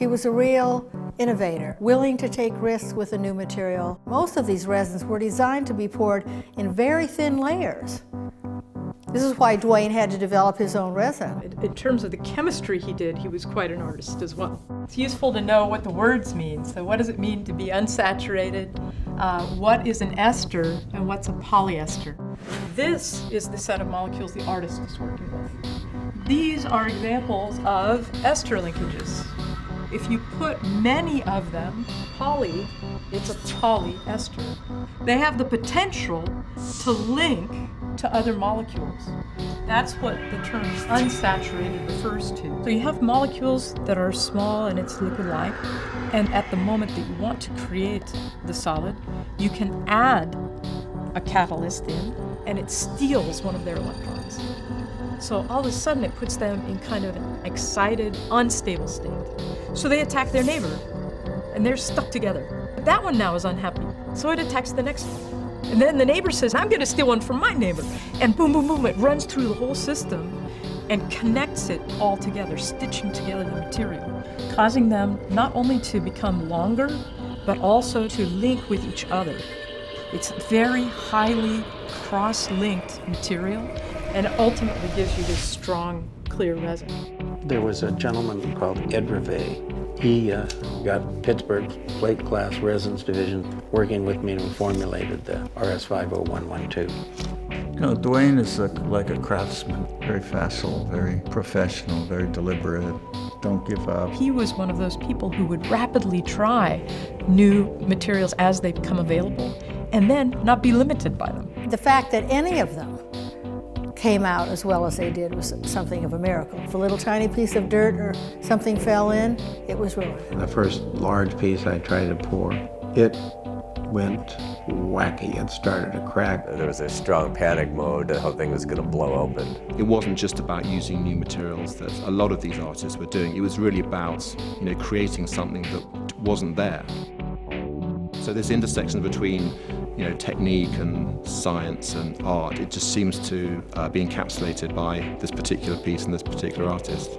He was a real innovator, willing to take risks with a new material. Most of these resins were designed to be poured in very thin layers. This is why Dwayne had to develop his own resin. In- In terms of the chemistry he did, he was quite an artist as well. It's useful to know what the words mean. So, what does it mean to be unsaturated? Uh, what is an ester and what's a polyester? This is the set of molecules the artist is working with. These are examples of ester linkages. If you put many of them, poly, it's a polyester. They have the potential to link to other molecules. That's what the term unsaturated refers to. So you have molecules that are small and it's liquid-like, and at the moment that you want to create the solid, you can add a catalyst in, and it steals one of their electrons. So all of a sudden, it puts them in kind of an excited, unstable state. So they attack their neighbor, and they're stuck together. But that one now is unhappy, so it attacks the next one. And then the neighbor says, I'm going to steal one from my neighbor. And boom, boom, boom, it runs through the whole system and connects it all together, stitching together the material, causing them not only to become longer, but also to link with each other. It's very highly cross linked material and ultimately gives you this strong, clear resin. There was a gentleman called Ed Reve. He uh, got Pittsburgh's plate glass resins division working with me and we formulated the RS50112. You know, Dwayne is a, like a craftsman, very facile, very professional, very deliberate, don't give up. He was one of those people who would rapidly try new materials as they become available and then not be limited by them. The fact that any of them came out as well as they did was something of a miracle. If a little tiny piece of dirt or something fell in, it was ruined. The first large piece I tried to pour, it went wacky and started to crack. There was a strong panic mode. The whole thing was going to blow open. It wasn't just about using new materials that a lot of these artists were doing. It was really about, you know, creating something that wasn't there. So this intersection between, you know, technique and science and art, it just seems to uh, be encapsulated by this particular piece and this particular artist.